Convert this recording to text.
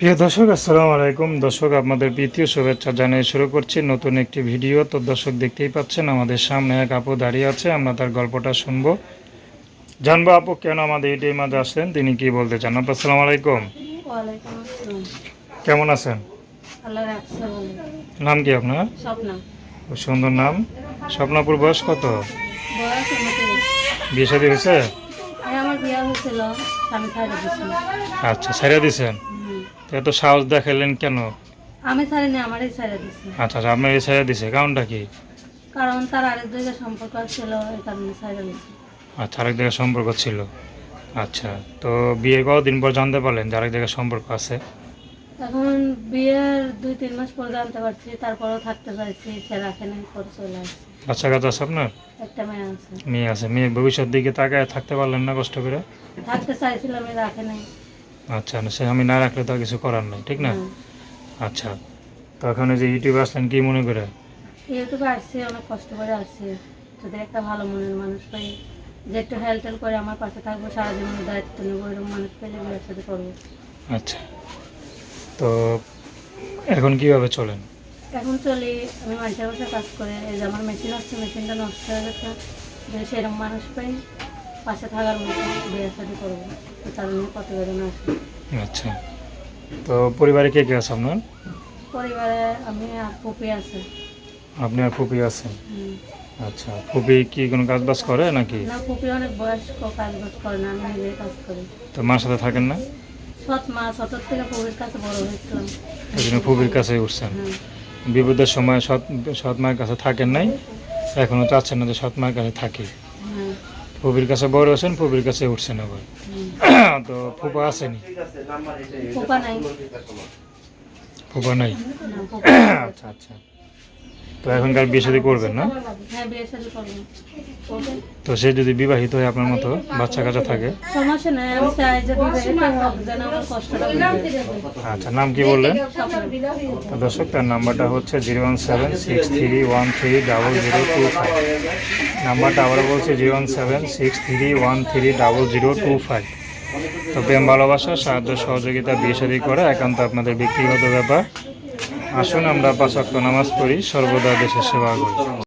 প্রিয় দর্শক আসসালামু আলাইকুম। দর্শক আপনাদের প্রীতীয় শুভেচ্ছা জানিয়ে শুরু করছি নতুন একটি ভিডিও। তো দর্শক দেখতেই পাচ্ছেন আমাদের সামনে এক আপু দাঁড়িয়ে আছে। আমরা তার গল্পটা শুনব। জানব আপু কেন আমাদের এটির মাঝে আসলেন তিনি কি বলতে চান? আপু আসসালামু আলাইকুম। কেমন আছেন? নাম কি আপনার? স্বপ্ন। খুব সুন্দর নাম। স্বপ্নাপুর বয়স কত? বিয়ে শাদী হয়েছে? আচ্ছা দিছেন তো এত সাহস দেখালেন কেন? আমি ছাড়িনি আমারই ছেড়ে দিছে। আচ্ছা আচ্ছা আপনার ছেড়ে দিছে কারণটা কি? কারণ তার আরেক জায়গায় সম্পর্ক ছিল এই কারণে ছেড়ে দিছে। আচ্ছা আরেক জায়গায় সম্পর্ক ছিল। আচ্ছা তো বিয়ে কতদিন পর জানতে পারলেন যে আরেক জায়গায় সম্পর্ক আছে? এখন বিয়ের দুই তিন মাস পরে জানতে পারছি তারপরেও থাকতে চাইছি সে রাখে নাই পরে চলে আসছে। বাচ্চা কাচ্চা আছে আপনার? একটা মেয়ে আছে। মেয়ে আছে মেয়ে ভবিষ্যৎ দিকে তাকায় থাকতে পারলেন না কষ্ট করে? থাকতে চাইছিলাম রাখে নাই। আচ্ছা না, সে আমি না রাখলে তো কিছু করার নাই ঠিক না? আচ্ছা তো এখন এই যে ইউটিউবে আসলেন কি মনে করে? ইউটিউবে আসছি অনেক কষ্ট করে আসছে। যদি একটা ভালো মনের মানুষ পাই যে একটু হেল্প টেল করে আমার পাশে থাকব সারা জীবনের দায়িত্ব নেব এরকম মানুষ পেলে বিয়ের সাথে করব। আচ্ছা তো এখন কীভাবে চলেন? এখন চলি আমি মানুষের বসে কাজ করে এই যে আমার মেশিন আছে মেশিনটা নষ্ট হয়ে গেছে যদি সেরকম মানুষ পাই পাশে থাকার মতো বিয়ের সাথে করব তো তার জন্য প্রতিবেদন আসে আচ্ছা। তো পরিবারে কে কে আছে আপনার? পরিবারে আমি আর আছে। আপনি আর ফুপি আছেন আচ্ছা ফুপি কি কোনো কাজ বাজ করে নাকি? না অনেক বয়স্ক কাজ বাজ করে না আমি কাজ করি। তো মার সাথে থাকেন না? সৎ মা থেকে কাছে বড় হয়েছিলাম। এই জন্য ফুপির কাছে উঠছেন। বিপদের সময় সৎ সৎ মায়ের কাছে থাকেন নাই এখনও চাচ্ছেন না যে সৎ মায়ের কাছে থাকি। ফুপির কাছে বড় আছেন ফুপির কাছে উঠছেন আবার ভাই তো ফুপা আসেনি। নাই। ফুপা না, নাই। আচ্ছা আচ্ছা। তো এখনকার বিয়ে শাদী করবেন না হ্যাঁ। তো সে যদি বিবাহিত হয় আপনার মতো বাচ্চা কাচ্চা থাকে। আচ্ছা নাম কি বললেন। দর্শক তার নাম্বারটা হচ্ছে zero one seven six three one three double zero two five নাম্বারটা আবারও বলছে zero one seven six three one three double zero two five তো প্রেম ভালোবাসা সাহায্য সহযোগিতা বিয়ে শাদী করা একান্ত আপনাদের ব্যক্তিগত ব্যাপার আসুন আমরা পাঁচ নামাজ পড়ি সর্বদা দেশের সেবা করি।